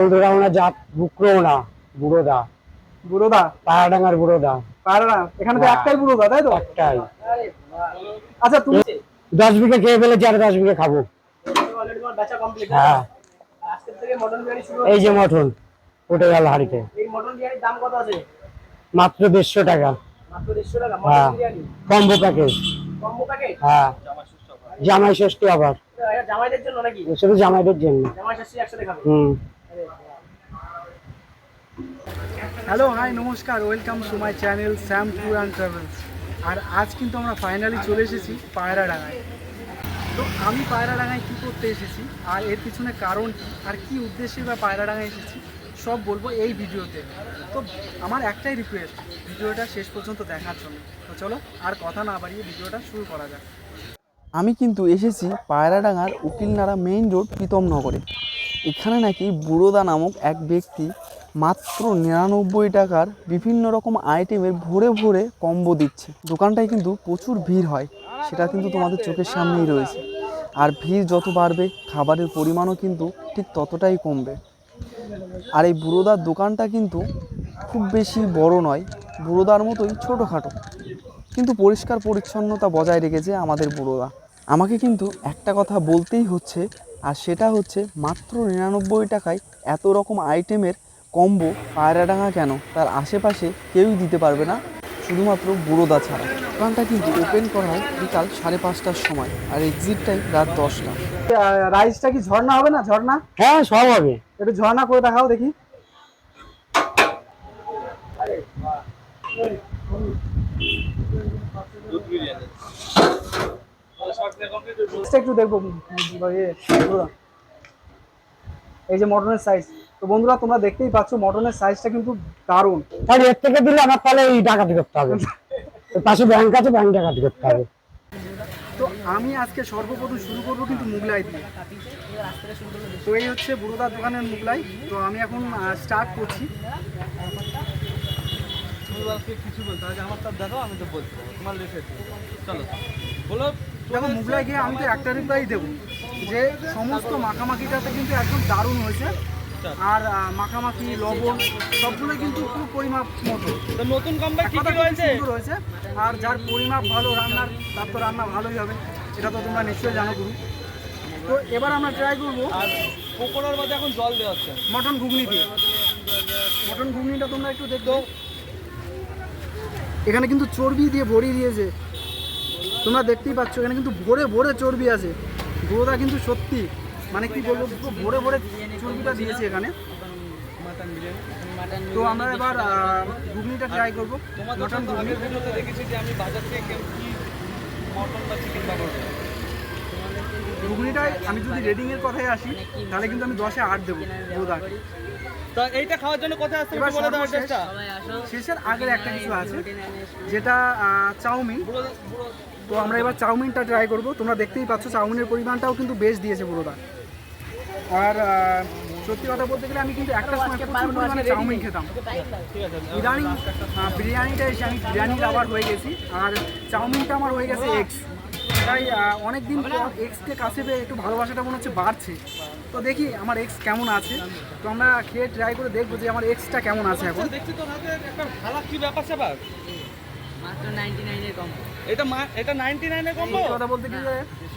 গোলরাউনা জাত বুকরোনা বুড়োদা। বুড়োদা? পায়াডাঙ্গার বুড়োদা। পায়রা এখানে তো। একটাই বুড়োদা তাই তো? একটাই। আচ্ছা তুমি দশ বিঘে খেয়ে ফেলেছি আর দশ বিঘে খাব। হ্যাঁ। এই যে মটন উঠে গেল হাড়িতে। মাত্র দেড়শো টাকা। হ্যাঁ। Combo package. হ্যাঁ। জামাই ষষ্ঠী আবার। জামাইদের জন্য নাকি? শুধু জামাইদের জন্য। জামাই ষষ্ঠী একসাথে খাবে? হুম। হ্যালো হাই নমস্কার welcome to my channel Sam tour and travels আর আজ কিন্তু আমরা ফাইনালি চলে এসেছি পায়রাডাঙ্গায়। তো আমি পায়রাডাঙ্গায় কী করতে এসেছি, আর এর পিছনে কারণ আর কি উদ্দেশ্যে বা পায়রাডাঙ্গায় এসেছি, সব বলব এই ভিডিওতে। তো আমার একটাই রিকোয়েস্ট ভিডিওটা শেষ পর্যন্ত দেখার জন্য। তো চলো, আর কথা না বাড়িয়ে ভিডিওটা শুরু করা যাক। আমি কিন্তু এসেছি পায়রাডাঙ্গার উকিলনাড়া মেইন রোড প্রীতমনগরে এখানে নাকি বুড়োদা নামক এক ব্যক্তি মাত্র নিরানব্বই টাকার বিভিন্ন রকম আইটেমের ভরে ভরে কম্বো দিচ্ছে। দোকানটায় কিন্তু প্রচুর ভিড় হয়, সেটা কিন্তু তোমাদের চোখের সামনেই রয়েছে। আর ভিড় যত বাড়বে, খাবারের পরিমাণও কিন্তু ঠিক ততটাই কমবে। আর এই বুড়োদার দোকানটা কিন্তু খুব বেশি বড় নয়, বুড়োদার মতোই ছোটোখাটো। কিন্তু পরিষ্কার পরিচ্ছন্নতা বজায় রেখেছে আমাদের বুড়োদা। আমাকে কিন্তু একটা কথা বলতেই হচ্ছে আর সেটা হচ্ছে মাত্র নিরানব্বই টাকায় এত রকম আইটেমের কম্বো পায়রাডাঙ্গা কেন? তার আশেপাশে কেউই দিতে পারবে না শুধুমাত্র বুড়োদা ছাড়া। দোকানটা কিন্তু ওপেন করা হয় বিকাল সাড়ে পাঁচটার সময় আর এক্সিট টাইম রাত দশটা। রাইসটা কি ঝর্ণা হবে না? ঝর্ণা? হ্যাঁ সব হবে। একটু ঝর্ণা করে দেখাও দেখি। Taste টা একটু দেখব। এই যে মটনের সাইজ তো বন্ধুরা তোমরা দেখতেই পাচ্ছ মটনের সাইজটা কিন্তু দারুণ। তাহলে এর থেকে দিলে আমার তাহলে এই ডাকাতি করতে হবে। পাশে ব্যাংক আছে ব্যাংক ডাকাতি করতে হবে। তো আমি আজকে সর্বপ্রথম শুরু করব কিন্তু মুগলাই দিয়ে। তো এই হচ্ছে বুড়োদার দোকানের মুগলাই। তো আমি এখন স্টার্ট করছি। কিছু বলতে হবে আমার তার দেখো আমি তো পারব তোমার লিখে চলো। বলো। দেখো মুগলাই গিয়ে আমি তো একটা রিপ্লাই দেবো যে সমস্ত মাখামাখিটাতে কিন্তু একদম দারুণ হয়েছে। আর মাখামাখি লবণ সবগুলো কিন্তু খুব পরিমাপ মতো। নতুন রয়েছে? আর যার পরিমাপ ভালো রান্নার তার তো রান্না ভালোই হবে এটা তো তোমরা নিশ্চয়ই জানো গুরু। তো এবার আমরা ট্রাই করব আর পকোড়ার মধ্যে এখন জল দেওয়া হচ্ছে। মটন ঘুগনি দিয়ে। মটন ঘুগনিটা তোমরা একটু দেখো এখানে কিন্তু চর্বি দিয়ে ভরিয়ে দিয়েছে। তোমরা দেখতেই পাচ্ছ, এখানে কিন্তু ভরে ভরে চর্বি আছে। গুঁড়োটা কিন্তু সত্যি মানে কি বলব ভরে ভরে চর্বিটা দিয়েছে এখানে। তো আমরা এবার ঘুগনিটা ট্রাই করব। তোমাদের মটন ঘুগনি দেখেছি আমি ঘুগনিটায় আমি যদি রেডিংয়ের কথায় আসি, তাহলে কিন্তু আমি দশে আট দেবো গুঁড়োদা তো এইটা খাওয়ার জন্য কোথায় আসতে হবে বলে দাও অ্যাড্রেসটা শেষের আগের একটা কিছু আছে যেটা চাউমিন। তো আমরা এবার চাউমিনটা ট্রাই করব। তোমরা দেখতেই পাচ্ছ চাউমিনের পরিমাণটাও কিন্তু বেশ দিয়েছে পুরোটা আর সত্যি কথা বলতে গেলে আমি কিন্তু একটা সময় প্রচুর পরিমাণে চাউমিন খেতাম। ঠিক ইদানিং বিরিয়ানিটা এসে আমি বিরিয়ানি আবার হয়ে গেছি। আর চাউমিনটা আমার হয়ে গেছে এক্স তাই অনেক দিন পর এক্সকে কাছে পেয়ে একটু ভালোবাসাটা মনে হচ্ছে বাড়ছে। তো দেখি আমার এক্স কেমন আছে। তো আমরা খেয়ে ট্রাই করে দেখব যে আমার এক্সটা কেমন আছে এখন। দেখছি হাতে একটা ভালো কি ব্যাপার স্যাপার? মাত্র নাইনটি নাইনের কম এটা মা- এটা 99 এর কম্বো কথা বলতে গেলে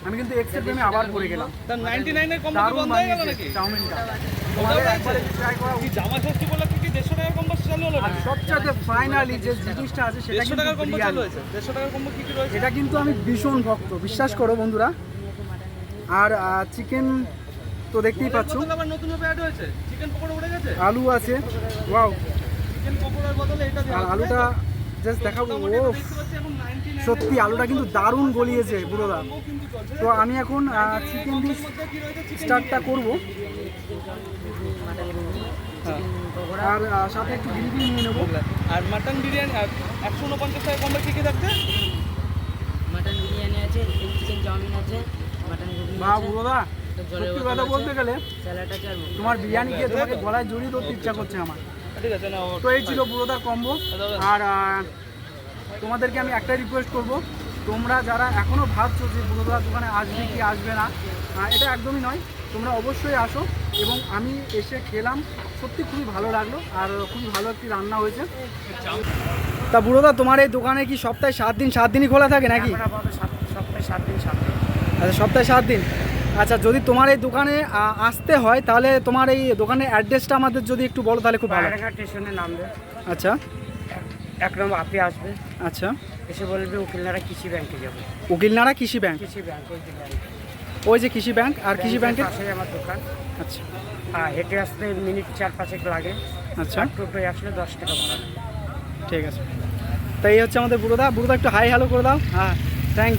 আমি কিন্তু এক্সের প্রেমে আবার পড়ে গেলাম। তা 99 এর কম্বো কি বন্ধ হয়ে গেল নাকি? চাউমিনটা। তোমাদের একবার ট্রাই করা কি জামা ষষ্ঠী বলে কি 150 টাকার কম্বো চালু হলো আর সবচেয়ে ফাইনালি যে জিনিসটা আছে সেটা 150 কিন্তু টাকার কম্বো চালু হয়েছে। 150 টাকার কম্বো কি কি রয়েছে? এটা কিন্তু আমি ভীষণ ভক্ত বিশ্বাস করো বন্ধুরা। আর চিকেন তো দেখতেই পাচ্ছ। নতুন ভাবে অ্যাড হয়েছে। চিকেন পকোড়া উঠে গেছে? আলু আছে। ওয়াও চিকেন পকোড়ার বদলে এটা দেওয়া আর আলুটা জাস্ট দেখাবো ও দেখতে পাচ্ছি এখন 99 সত্যি আলুটা কিন্তু দারুণ গলিয়েছে বুড়োদা তো আমি এখন চিকেন ডিশ স্টার্টটা করব। হ্যাঁ। আর সাথে একটু গ্রিভি নিয়ে নেব। আর মাটন বিরিয়ানি আর একশো উনপঞ্চাশ টাকা কম্বো কি কি থাকছে মাটন বিরিয়ানি আছে চিকেন চাউমিন আছে মাটন বা বুড়োদা সত্যি কথা। বলতে গেলে। তোমার বিরিয়ানি খেয়ে তোমাকে গলায় জড়িয়ে ধরতে ইচ্ছা করছে আমার। ঠিক আছে না তো এই ছিল বুড়োদার কম্বো। আর তোমাদেরকে আমি একটাই রিকোয়েস্ট করব তোমরা যারা এখনও ভাবছ যে বুড়োদার দোকানে আসবে কি আসবে না এটা একদমই নয়। তোমরা অবশ্যই আসো এবং আমি এসে খেলাম। সত্যি খুবই ভালো লাগল আর খুবই ভালো একটি রান্না হয়েছে। তা বুড়োদা তোমার এই দোকানে কি সপ্তাহে সাত দিন সাত দিনই খোলা থাকে নাকি? সপ্তাহে সাত দিন সাত দিন। আচ্ছা সপ্তাহে সাত দিন। আচ্ছা যদি তোমার এই দোকানে আসতে হয় তাহলে তোমার এই দোকানের অ্যাড্রেসটা আমাদের যদি একটু বলো তাহলে খুব ভালো। স্টেশনে নামবে আচ্ছা। এক নম্বর আপনি আসবে। আচ্ছা। এসে বলবে উকিলনারা কৃষি ব্যাংকে যাবে। উকিলনাড়া কৃষি ব্যাংক? কৃষি ব্যাংক ওই যে ব্যাংক। ওই যে কৃষি ব্যাংক আর কৃষি ব্যাংকের পাশেই আমার দোকান। আচ্ছা। আর হেঁটে আসতে মিনিট চার পাঁচেক লাগে। আচ্ছা। টোটোয় আসলে দশ টাকা ভাড়া ঠিক আছে। তাই হচ্ছে আমাদের বুড়োদা। বুড়োদা একটু হাই হ্যালো করে দাও। হ্যাঁ থ্যাংক